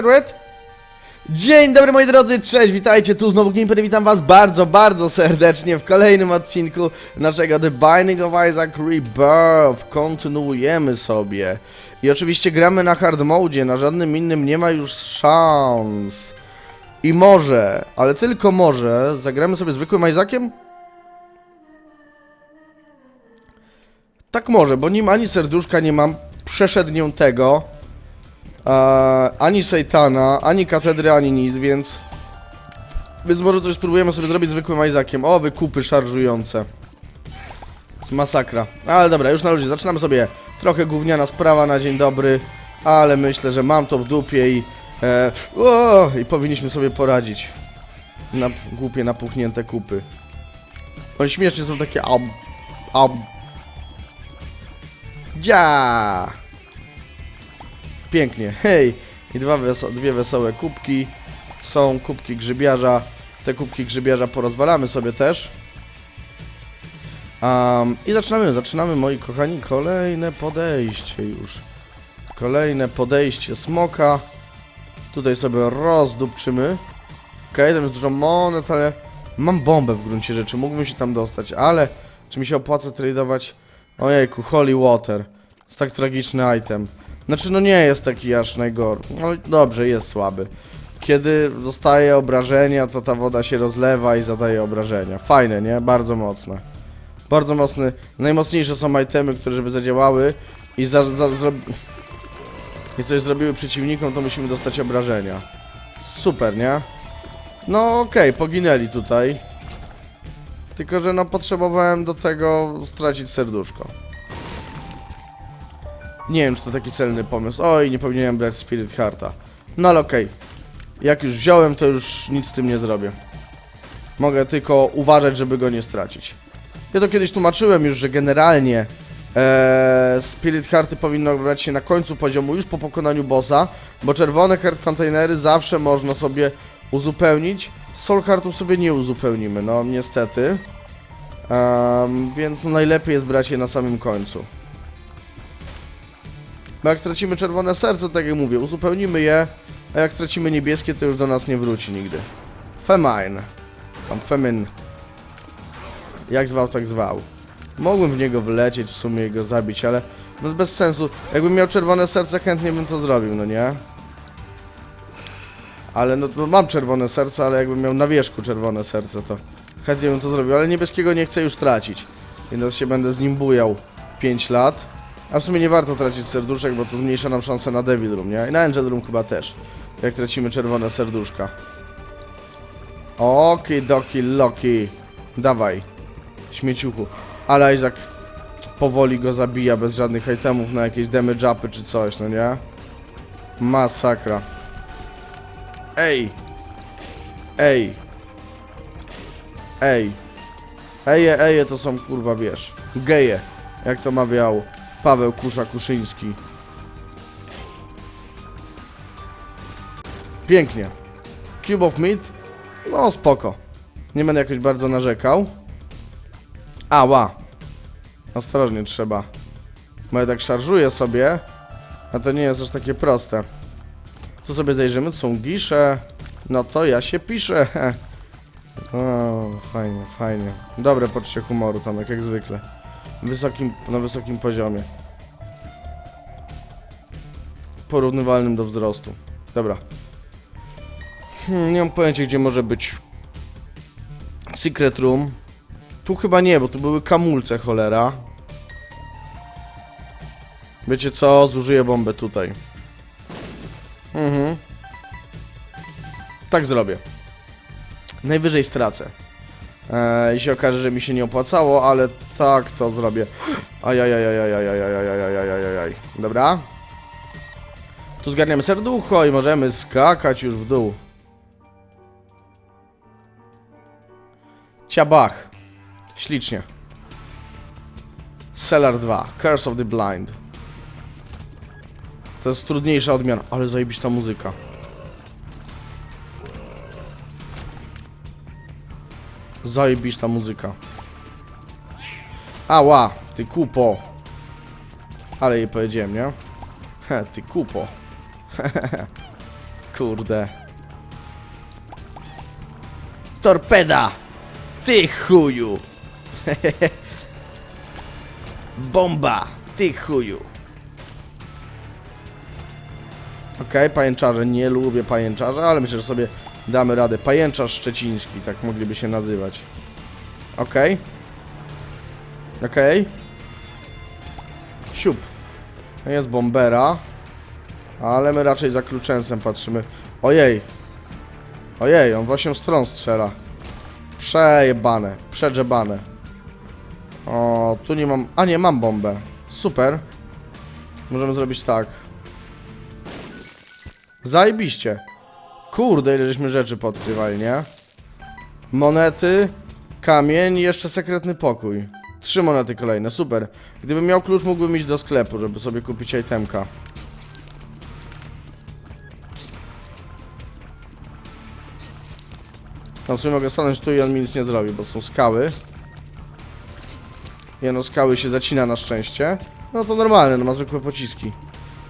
Red? Dzień dobry moi drodzy, cześć, witajcie, tu znowu Gimper, witam was bardzo, bardzo serdecznie w kolejnym odcinku naszego The Binding of Isaac Rebirth. Kontynuujemy sobie. I oczywiście gramy na hard mode, na żadnym innym nie ma już szans. I może, ale tylko może, zagramy sobie zwykłym Isaaciem? Tak może, bo nim ani serduszka nie mam przeszedniętego. E, ani Sejtana, ani katedry, ani nic, więc... Więc może coś spróbujemy sobie zrobić zwykłym Isaaciem. O, wykupy szarżujące. Z masakra. Ale dobra, już na ludzie. Zaczynamy sobie. Trochę gówniana sprawa na dzień dobry, ale myślę, że mam to w dupie i... E, o, I powinniśmy sobie poradzić. Na głupie, napuchnięte kupy. Oni śmiesznie są takie... Ab, ab. Dzia! Pięknie, hej! I dwa weso dwie wesołe kubki. Są kubki grzybiarza. Te kubki grzybiarza porozwalamy sobie też. Um, I zaczynamy, zaczynamy moi kochani kolejne podejście już. Kolejne podejście smoka. Tutaj sobie rozdupczymy. Okej, tam jest dużo monet, ale mam bombę w gruncie rzeczy, mógłbym się tam dostać, ale czy mi się opłaca tradować? Ojejku, holy water. Jest tak tragiczny item. Znaczy, no nie jest taki aż najgorszy. No dobrze, jest słaby. Kiedy dostaje obrażenia, to ta woda się rozlewa i zadaje obrażenia. Fajne, nie? Bardzo mocne. Bardzo mocny. Najmocniejsze są itemy, które żeby zadziałały i za, za, i coś zrobiły przeciwnikom, to musimy dostać obrażenia. Super, nie? No okej, poginęli tutaj. Tylko, że no potrzebowałem do tego stracić serduszko. Nie wiem, czy to taki celny pomysł. Oj, nie powinienem brać Spirit Hearta. No ale okej. Jak już wziąłem, to już nic z tym nie zrobię. Mogę tylko uważać, żeby go nie stracić. Ja to kiedyś tłumaczyłem już, że generalnie e, Spirit Hearty powinno brać się na końcu poziomu, już po pokonaniu bossa, bo czerwone heart containery zawsze można sobie uzupełnić. Soul Heartów sobie nie uzupełnimy, no niestety. Więc no, najlepiej jest brać je na samym końcu. Bo jak stracimy czerwone serce, tak jak mówię, uzupełnimy je, a jak stracimy niebieskie, to już do nas nie wróci nigdy. Femine. Tam Femin. Jak zwał, tak zwał. Mogłem w niego wlecieć w sumie i go zabić, ale no bez sensu. Jakbym miał czerwone serce, chętnie bym to zrobił, no nie? Ale no to mam czerwone serce, ale jakbym miał na wierzchu czerwone serce, to chętnie bym to zrobił, ale niebieskiego nie chcę już tracić. Więc się będę z nim bujał 5 lat. A w sumie nie warto tracić serduszek, bo to zmniejsza nam szansę na Devil Room, nie? I na Angel Room chyba też. Jak tracimy czerwone serduszka. Oki doki loki. Dawaj. Śmieciuchu. Ale Isaac powoli go zabija bez żadnych itemów na jakieś damage upy czy coś, no nie? Masakra. Ej. Ej. Ej. Eje, eje to są kurwa wiesz. Geje. Jak to mawiał Paweł Kusza-Kuszyński. Pięknie. Cube of Meat. No spoko. Nie będę jakoś bardzo narzekał. Ała. Ostrożnie trzeba. Bo ja tak szarżuję sobie. A to nie jest aż takie proste. Tu sobie zajrzymy, są gisze. No to ja się piszę. O, fajnie, fajnie. Dobre poczucie humoru, Tomek, jak zwykle. Wysokim, na wysokim poziomie. Porównywalnym do wzrostu. Dobra. Hmm, nie mam pojęcia, gdzie może być Secret Room. Tu chyba nie, bo tu były kamulce, cholera. Wiecie co? Zużyję bombę tutaj. Mhm. Tak zrobię. Najwyżej stracę. Eee, jeśli okaże, że mi się nie opłacało, ale tak to zrobię. Ajajajajajajajajajajajajajajaj. Dobra. Tu zgarniamy serducho i możemy skakać już w dół. Ciabach. Ślicznie. Cellar 2. Curse of the Blind. To jest trudniejsza odmiana, ale zajebista muzyka. Zajebista muzyka. Ała, ty kupo. Ale jej powiedziałem, nie? He, ty kupo. Kurde. Torpeda! Ty chuju! Bomba! Ty chuju! Okej, pajęczarze. Nie lubię pajęczarza, ale myślę, że sobie damy radę. Pajęczarz szczeciński, tak mogliby się nazywać. Okej. Okej. Siup. Jest bombera. Ale my raczej za kluczęsem patrzymy. Ojej. Ojej, on w 8 stron strzela. Przejebane. Przedrzebane. O, tu nie mam... A nie, mam bombę. Super. Możemy zrobić tak. Zajebiście. Kurde, ile żeśmy rzeczy podkrywali, nie? Monety, kamień i jeszcze sekretny pokój. Trzy monety kolejne, super. Gdybym miał klucz, mógłbym iść do sklepu, żeby sobie kupić itemka. No w sumie mogę stanąć tu i on mi nic nie zrobi, bo są skały. Jeno skały się zacina na szczęście. No to normalne, no ma zwykłe pociski.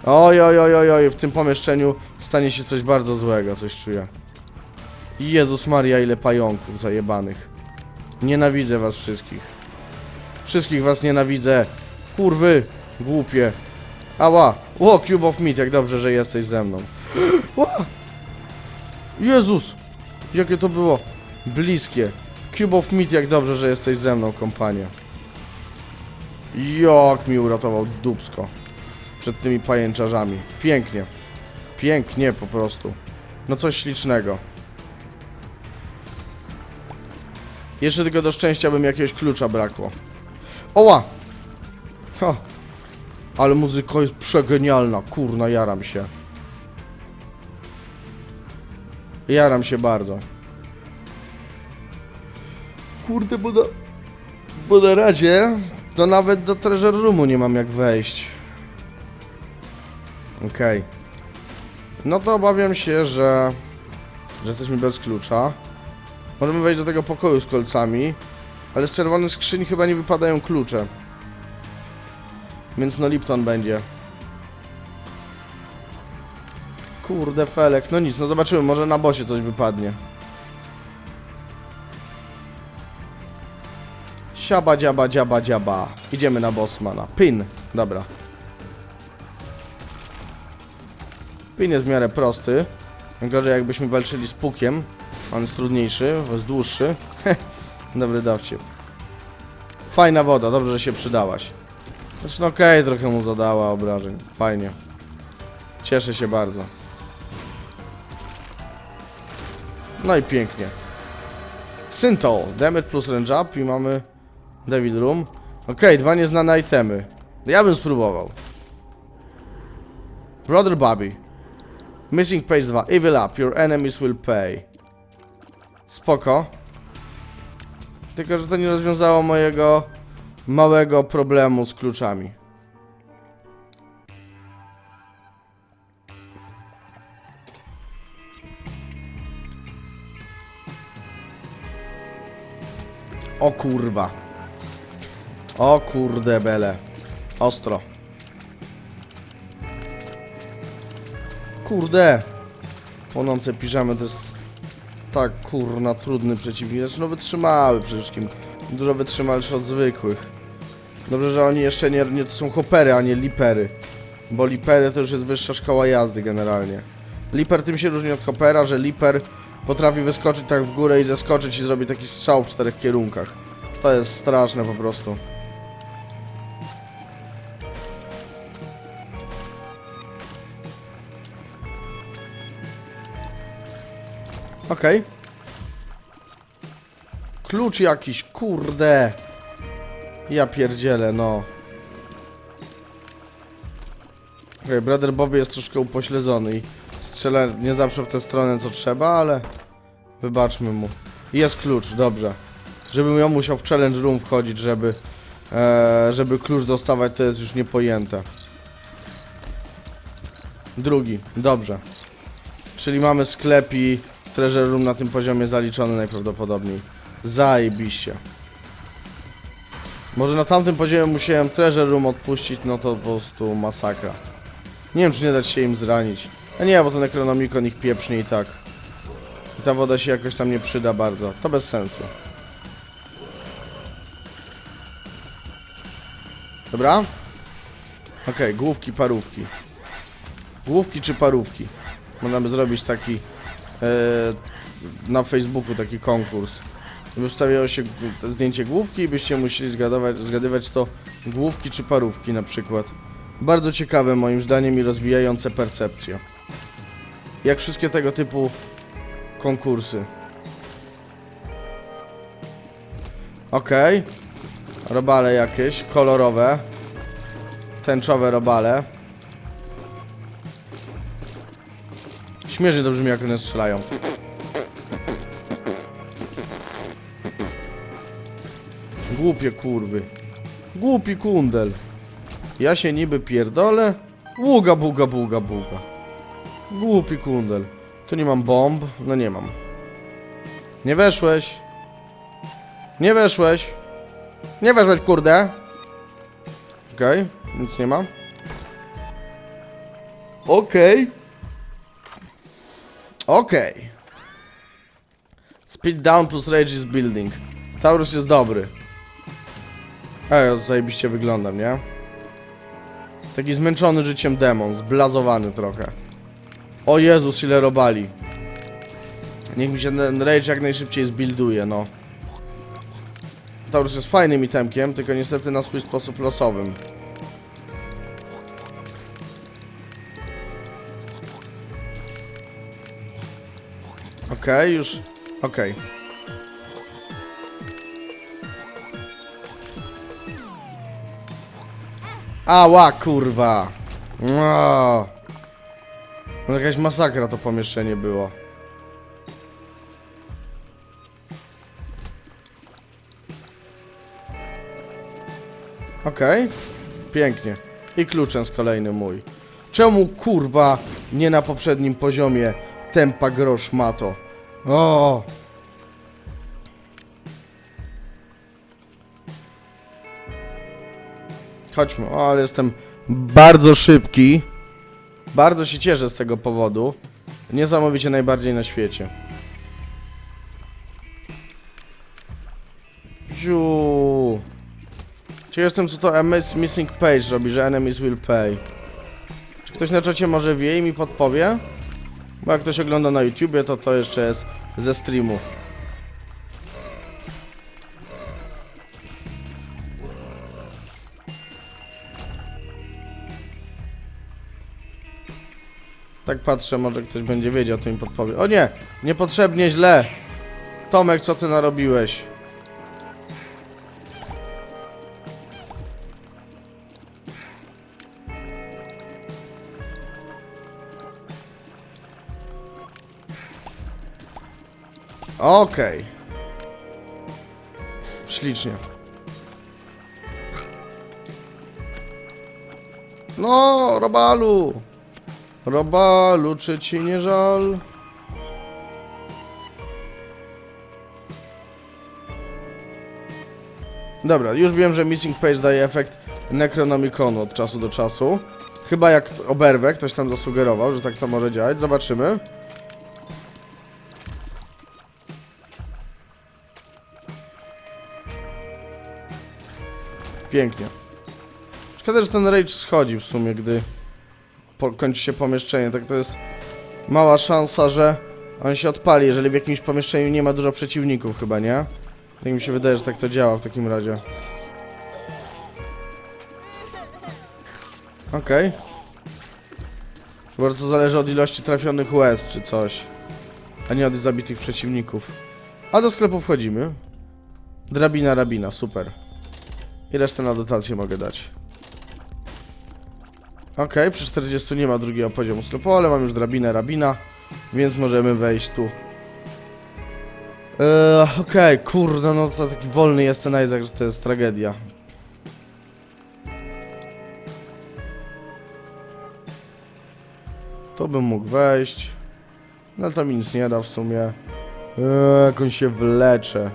Oj, oj, oj, oj, oj, w tym pomieszczeniu stanie się coś bardzo złego, coś czuję. Jezus Maria, ile pająków zajebanych. Nienawidzę was wszystkich. Wszystkich was nienawidzę. Kurwy, głupie. Ała, o, Cube of Meat, jak dobrze, że jesteś ze mną. Ła! Jezus, jakie to było bliskie. Cube of Meat, jak dobrze, że jesteś ze mną, kompania. Jak mi uratował dubsko przed tymi pajęczarzami. Pięknie. Pięknie po prostu. No coś ślicznego. Jeszcze tylko do szczęścia by mi jakiegoś klucza brakło. Oła! Ha! Ale muzyka jest przegenialna. Kurna, jaram się. Jaram się bardzo. Kurde, bo na, bo na razie to nawet do treasure roomu nie mam jak wejść. Okej. No to obawiam się, że, że jesteśmy bez klucza. Możemy wejść do tego pokoju z kolcami, ale z czerwonych skrzyń chyba nie wypadają klucze. Więc no Lipton będzie. Kurde felek, no nic, no zobaczymy, może na bosie coś wypadnie. Siaba, dziaba, dziaba, dziaba. Idziemy na bossmana. Pin. Dobra. Pin jest w miarę prosty. Gorzej jakbyśmy walczyli z pukiem. On jest trudniejszy, jest dłuższy. Dobry dowcip. Fajna woda, dobrze, że się przydałaś. No okej, trochę mu zadała obrażeń. Fajnie. Cieszę się bardzo. No i pięknie. Syntol, damage plus range up i mamy David Room. Okej, dwa nieznane itemy. Ja bym spróbował. Brother Bobby. Missing page 2. Evil up. Your enemies will pay. Spoko. Tylko, że to nie rozwiązało mojego małego problemu z kluczami. O kurwa. O kurde bele. Ostro. Kurde. Płonące piżamy to jest tak kurna trudny przeciwnik. Znaczy no wytrzymały przede wszystkim. Dużo wytrzymalszy od zwykłych. Dobrze, że oni jeszcze nie, nie to są hopery, a nie lipery. Bo lipery to już jest wyższa szkoła jazdy generalnie. Liper tym się różni od hopera, że liper potrafi wyskoczyć tak w górę i zeskoczyć i zrobić taki strzał w czterech kierunkach. To jest straszne po prostu. Okej. Klucz jakiś, kurde. Ja pierdzielę, no. Okej, Brother Bobby jest troszkę upośledzony i strzela nie zawsze w tę stronę co trzeba, ale wybaczmy mu. Jest klucz, dobrze. Żebym ja musiał w challenge room wchodzić, żeby e, żeby klucz dostawać, to jest już niepojęte. Drugi, dobrze. Czyli mamy sklep i treasure room na tym poziomie zaliczony najprawdopodobniej. Zajebiście. Może na tamtym poziomie musiałem treasure room odpuścić, no to po prostu masakra. Nie wiem, czy nie dać się im zranić. A nie, bo ten Necronomicon ich pieprznie i tak. I ta woda się jakoś tam nie przyda bardzo. To bez sensu. Dobra? Okej, główki, parówki. Główki czy parówki? Można by zrobić taki na Facebooku taki konkurs. By wstawiało się zdjęcie główki i byście musieli zgadywać, zgadywać to główki czy parówki na przykład. Bardzo ciekawe moim zdaniem i rozwijające percepcję. Jak wszystkie tego typu konkursy. Okej. Robale jakieś, kolorowe. Tęczowe robale. Śmiesznie to brzmi jak one strzelają. Głupie kurwy. Głupi kundel. Ja się niby pierdolę. Buga, buga, buga, buga. Głupi kundel. Tu nie mam bomb. No nie mam. Nie weszłeś. Nie weszłeś. Nie weszłeś, kurde. Okej, nic nie ma. Okej. Okej. Speed down plus rage is building. Taurus jest dobry. Ej, zajebiście wyglądam, nie? Taki zmęczony życiem demon, zblazowany trochę. O Jezus, ile robali. Niech mi się ten rage jak najszybciej zbuilduje, no. Taurus jest fajnym itemkiem, tylko niestety na swój sposób losowym. Okej, już... Okej. Ała, kurwa! No. Jakaś masakra to pomieszczenie było. Okej. Pięknie. I kluczem kolejny mój. Czemu kurwa nie na poprzednim poziomie tempa grosz ma to? O! Chodźmy. O, ale jestem bardzo szybki. Bardzo się cieszę z tego powodu. Niesamowicie najbardziej na świecie. Ziu. Czy jestem co to MS Missing Page robi, że enemies will pay. Czy ktoś na czacie może wie i mi podpowie? Bo jak ktoś ogląda na YouTubie, to to jeszcze jest ze streamu. Tak patrzę, może ktoś będzie wiedział, to mi podpowie. O nie! Niepotrzebnie źle! Tomek, co ty narobiłeś? Okej. Ślicznie. No, Robalu! Robalu, czy ci nie żal? Dobra, już wiem, że Missing Page daje efekt Necronomiconu od czasu do czasu. Chyba jak oberwę, ktoś tam zasugerował, że tak to może działać. Zobaczymy. Pięknie. Szkoda, że ten rage schodzi w sumie, gdy po, kończy się pomieszczenie. Tak to jest mała szansa, że on się odpali, jeżeli w jakimś pomieszczeniu nie ma dużo przeciwników chyba, nie? Tak mi się wydaje, że tak to działa w takim razie. Okej. Bardzo zależy od ilości trafionych łez czy coś. A nie od zabitych przeciwników. A do sklepu wchodzimy. Drabina, rabina, super. I resztę na dotację mogę dać. Okej, przy 40 nie ma drugiego poziomu sklepu, ale mam już drabinę, rabina, więc możemy wejść tu. Eee, Okej, kurde, no to taki wolny jest ten Isaac, że to jest tragedia. To bym mógł wejść. No to mi nic nie da w sumie. Eee, jak on się wlecze.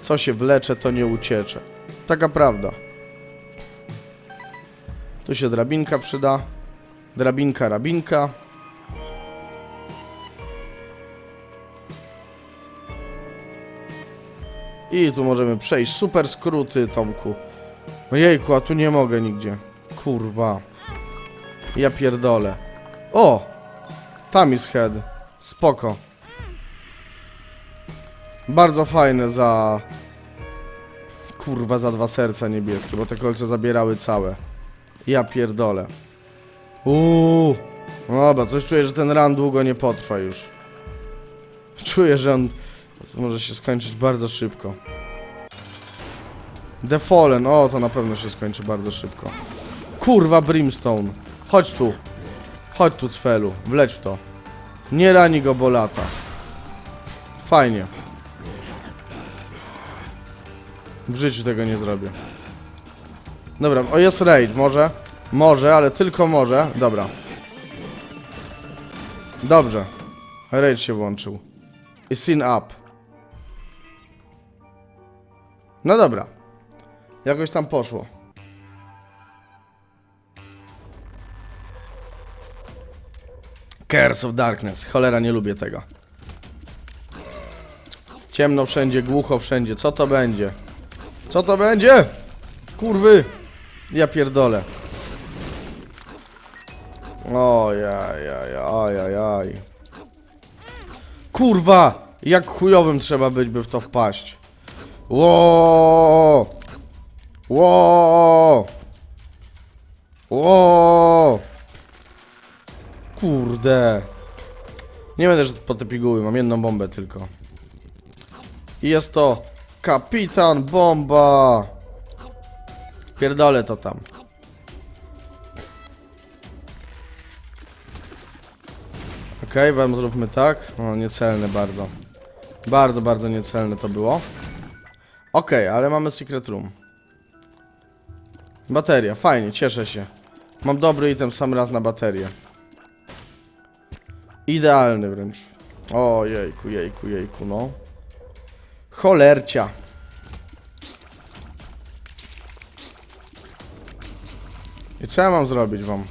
Co się wlecze, to nie uciecze. Taka prawda. Tu się drabinka przyda. Drabinka, rabinka. I tu możemy przejść. Super skróty, Tomku. Ojejku, a tu nie mogę nigdzie. Kurwa. Ja pierdolę. O! Tam jest head. Spoko. Bardzo fajne za Kurwa, za dwa serca niebieskie, bo te kolce zabierały całe. Ja pierdolę. Uuu. Dobra, coś czuję, że ten run długo nie potrwa już. Czuję, że on może się skończyć bardzo szybko. The Fallen, o to na pewno się skończy bardzo szybko. Kurwa Brimstone. Chodź tu. Chodź tu Cfelu, wleć w to. Nie rani go, bo lata. Fajnie. W życiu tego nie zrobię. Dobra, o jest raid, może? Może, ale tylko może. Dobra. Dobrze. Raid się włączył. I sin up. No dobra. Jakoś tam poszło. Curse of Darkness. Cholera, nie lubię tego. Ciemno wszędzie, głucho wszędzie. Co to będzie? Co to będzie? Kurwy! Ja pierdolę. Ojajaj, ojajaj. Kurwa! Jak chujowym trzeba być, by w to wpaść. Ło! Ło! Ło! Kurde. Nie będę po te piguły, mam jedną bombę tylko. I jest to Kapitan Bomba! Pierdolę to tam. Okej, wam zróbmy tak. O, niecelne bardzo. Bardzo, bardzo niecelne to było. Okej, ale mamy secret room. Bateria, fajnie, cieszę się. Mam dobry item sam raz na baterię. Idealny wręcz. O, jejku, jejku, jejku, no. Cholercia. I co ja mam zrobić wam?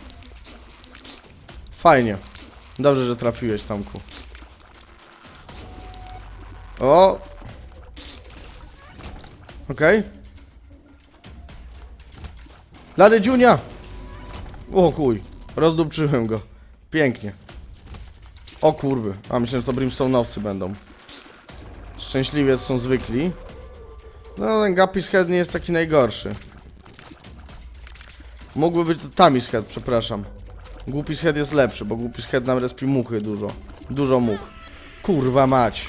Fajnie. Dobrze, że trafiłeś, Tomku. O! Okej. Lady Junia! O chuj. Rozdupczyłem go. Pięknie. O kurwy. A myślę, że to brimstone'owcy będą. Szczęśliwiec są zwykli. No, ten Gapis Head nie jest taki najgorszy. Mógłby być Tamis Head, przepraszam. Głupis Head jest lepszy, bo Głupis Head nam respi muchy dużo. Dużo much. Kurwa mać.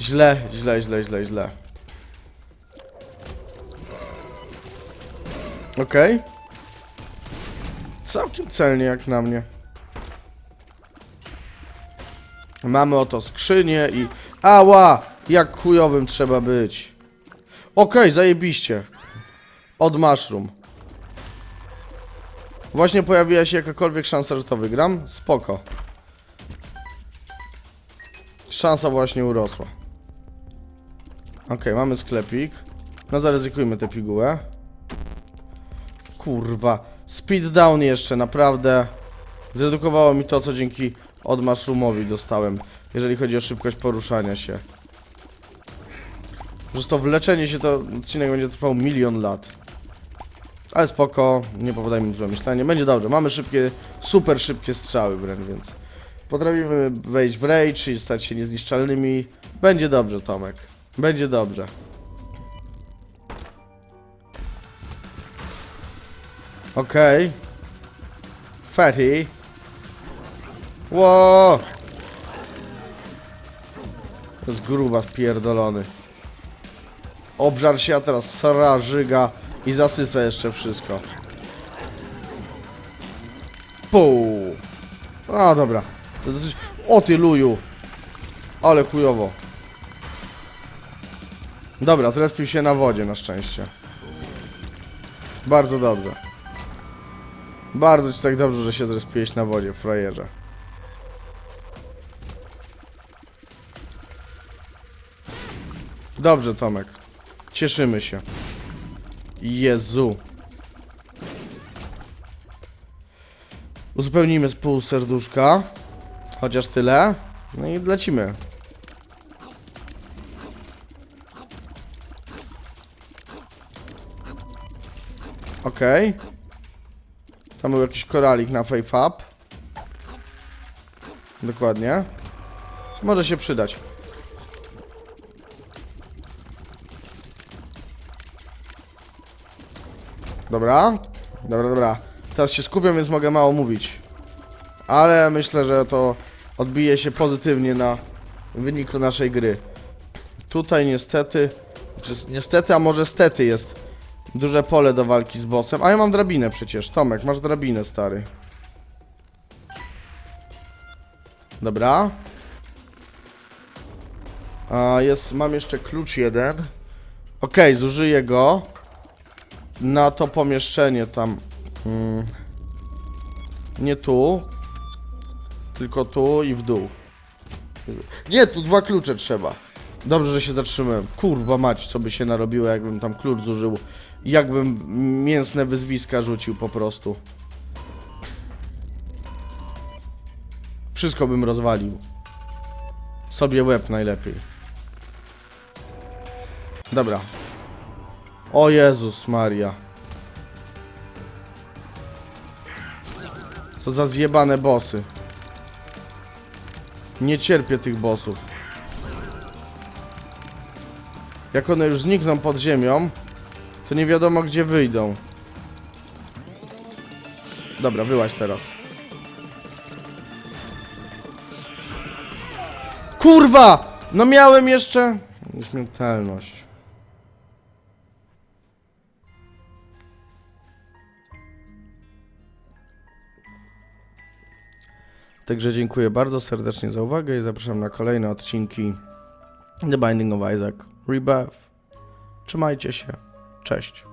Źle, źle, źle, źle, źle. Okej. Całkiem celnie jak na mnie. Mamy oto skrzynię i... Ała! Jak chujowym trzeba być. Okej, zajebiście. Od mushroom. Właśnie pojawiła się jakakolwiek szansa, że to wygram? Spoko. Szansa właśnie urosła. Okej, mamy sklepik. No zaryzykujmy tę pigułę. Kurwa. Speed down jeszcze, naprawdę. Zredukowało mi to, co dzięki od mushroomowi dostałem, jeżeli chodzi o szybkość poruszania się. Po prostu wleczenie się to odcinek będzie trwał milion lat. Ale spoko, nie popadaj mi złe myślenie. Będzie dobrze, mamy szybkie, super szybkie strzały wręcz, więc potrafimy wejść w rage i stać się niezniszczalnymi. Będzie dobrze, Tomek. Będzie dobrze. Okej. Fatty. Ło! Jest gruba pierdolony. Obżar się, a teraz sra, żyga i zasysa jeszcze wszystko. Pół. A dobra. Dosyć... O ty luju. Ale chujowo. Dobra, zrespił się na wodzie na szczęście. Bardzo dobrze. Bardzo ci tak dobrze, że się zrespiłeś na wodzie, frajerze. Dobrze, Tomek. Cieszymy się. Jezu. Uzupełnimy z pół serduszka. Chociaż tyle. No i lecimy. Okej. Okay. Tam był jakiś koralik na fave up. Dokładnie. Może się przydać. Dobra. Dobra, dobra. Teraz się skupiam, więc mogę mało mówić. Ale myślę, że to odbije się pozytywnie na wyniku naszej gry. Tutaj niestety, niestety, a może stety jest duże pole do walki z bossem. A ja mam drabinę przecież. Tomek, masz drabinę, stary. Dobra. A jest, mam jeszcze klucz jeden. Okej, zużyję go na to pomieszczenie tam. Mm, nie tu, tylko tu i w dół. Nie, tu dwa klucze trzeba. Dobrze, że się zatrzymałem. Kurwa mać, co by się narobiło, jakbym tam klucz zużył. Jakbym mięsne wyzwiska rzucił po prostu. Wszystko bym rozwalił. Sobie łeb najlepiej. Dobra. O Jezus Maria. Co za zjebane bossy. Nie cierpię tych bossów. Jak one już znikną pod ziemią, to nie wiadomo gdzie wyjdą. Dobra, wyłaź teraz. Kurwa! No miałem jeszcze... Nieśmiertelność. Także dziękuję bardzo serdecznie za uwagę i zapraszam na kolejne odcinki The Binding of Isaac Rebirth. Trzymajcie się. Cześć.